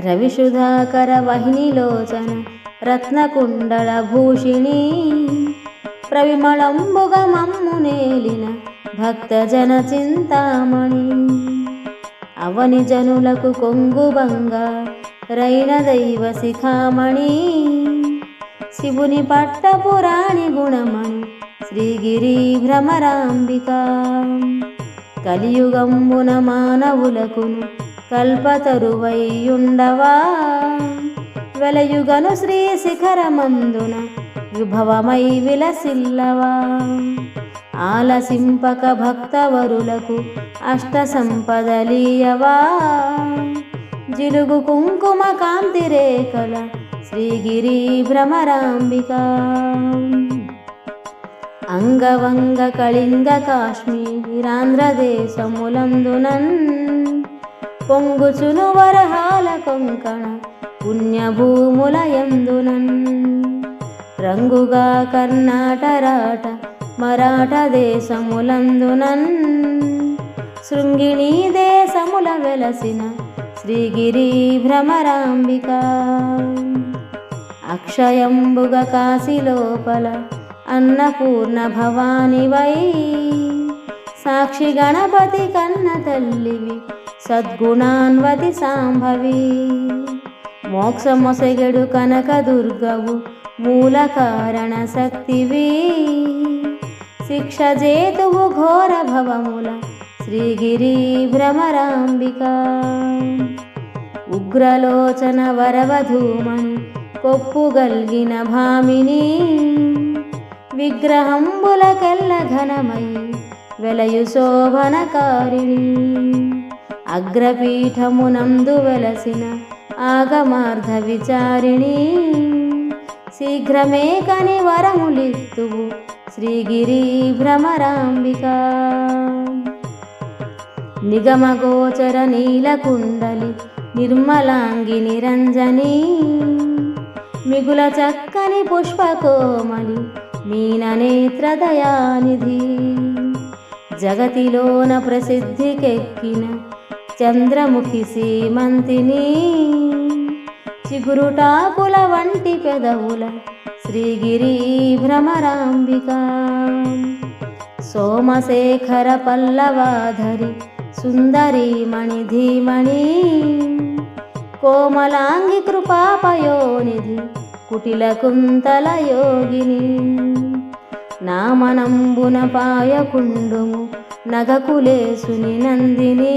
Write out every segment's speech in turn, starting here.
రవిసుధాకర వహినిలోచన రత్నకుండల భూషిణి. ప్రవిమళంబుగ మమ్ము నేలిన భక్తజన చింతామణి. అవని జనులకు కొంగుబంగా రైన దైవ శిఖామణి. శివుని పట్టపురాణి గుణమణి శ్రీగిరి భ్రమరాంబిక. కలియుగంబున మానవులకును కల్పతరువైయుండవా వెలయుగను శ్రీ శిఖరమందున విభవమై విలసిల్లవా? ఆలసింపక భక్తవరులకు అష్ట సంపదలీయవా జిలుగు కుంకుమ కాంతి రేఖల శ్రీగిరి భ్రమరాంబిక. అంగవంగ కళింగ కాశ్మీరాంధ్రదేశములందునన్ పొంగుచును వరహాల కొంకణ పుణ్యభూముల ఎందునన్. రంగుగా కర్ణాటరాట మరాఠ దేశములందునన్. శృంగిణీ దేశముల వెలసిన శ్రీగిరి భ్రమరాంబిక. అక్షయంబుగ కాశీలోపల అన్నపూర్ణ భవానివై. సాక్షి గణపతి కన్న తల్లివి సద్గుణాన్వతి సాంభవి. మోక్షమొసగడు కనక దుర్గవు మూల కారణ శక్తివి. శిక్ష జేతువు ఘోర భవముల శ్రీగిరి భ్రమరాంబిక. ఉగ్రలోచన వరవధూమణి కొప్పుగల్గిన భామిని. విగ్రహంబులకెల్ల ఘనమై వెలయు శోభనకారిణి. అగ్రపీఠమునందు వెలసిన ఆగమార్థ విచారిణి. శీఘ్రమే కని వరములిత్తువు శ్రీగిరి భ్రమరాంబిక. నిగమగోచర నీలకుండలి నిర్మలాంగి నిరంజని. మిగుల చక్కని పుష్పకోమలి మీననేత్రదయానిధి జగతిలోన ప్రసిద్ధికెక్కిన చంద్రముఖి సీమంతిని చిగురుటాకుల వంటి పెదవుల శ్రీగిరి భ్రమరాంబిక. సోమశేఖర పల్లవాధరి సుందరి మణి ధీమణి కోమలాంగి కృపాపయోనిధి కుటిల కుంతల యోగిని. నామనంబున పాయకుండుము నగకులేసుని నందిని.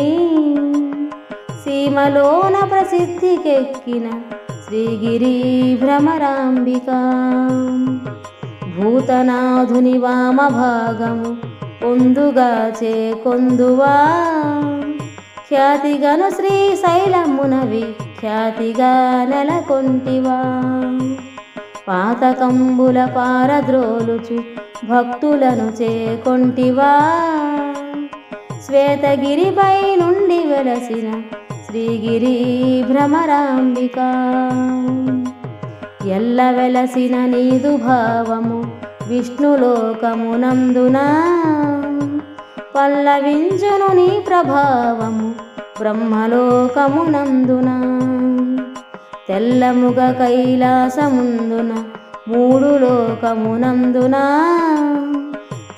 సీమలోన ప్రసిద్ధికెక్కిన శ్రీగిరి భ్రమరాంబిక. భూతనాథుని వామభాగము పొందుగా చేకొందువా? ఖ్యాతిగను శ్రీశైలమునవి ఖ్యాతిగా నెలకొంటివా? పాతకంబుల పారద్రోలుచు భక్తులను చేకొంటివా? శ్వేతగిరిపై నుండి వెలసిన శ్రీగిరి భ్రమరాంబిక. ఎల్ల వెలసిన నీదు భావము విష్ణులోకమునందున పల్లవించును నీ ప్రభావము బ్రహ్మలోకమునందున తెల్లముగ కైలాసముందున మూడు లోకమునందున?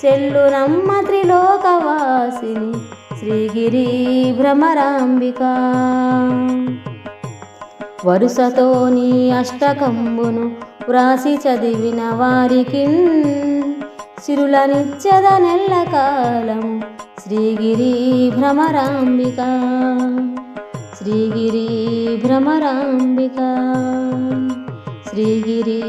చెల్లునమ్మ త్రిలోకవాసిని శ్రీగిరి భ్రమరాంబిక. వరుసతో నీ అష్టకంబును వ్రాసి చదివిన వారికి సిరులనిచ్చద నెల్లకాలం శ్రీగిరి భ్రమరాంబిక. శ్రీగిరి భ్రమరాంబిక. गिरिभ्रमराम्बिका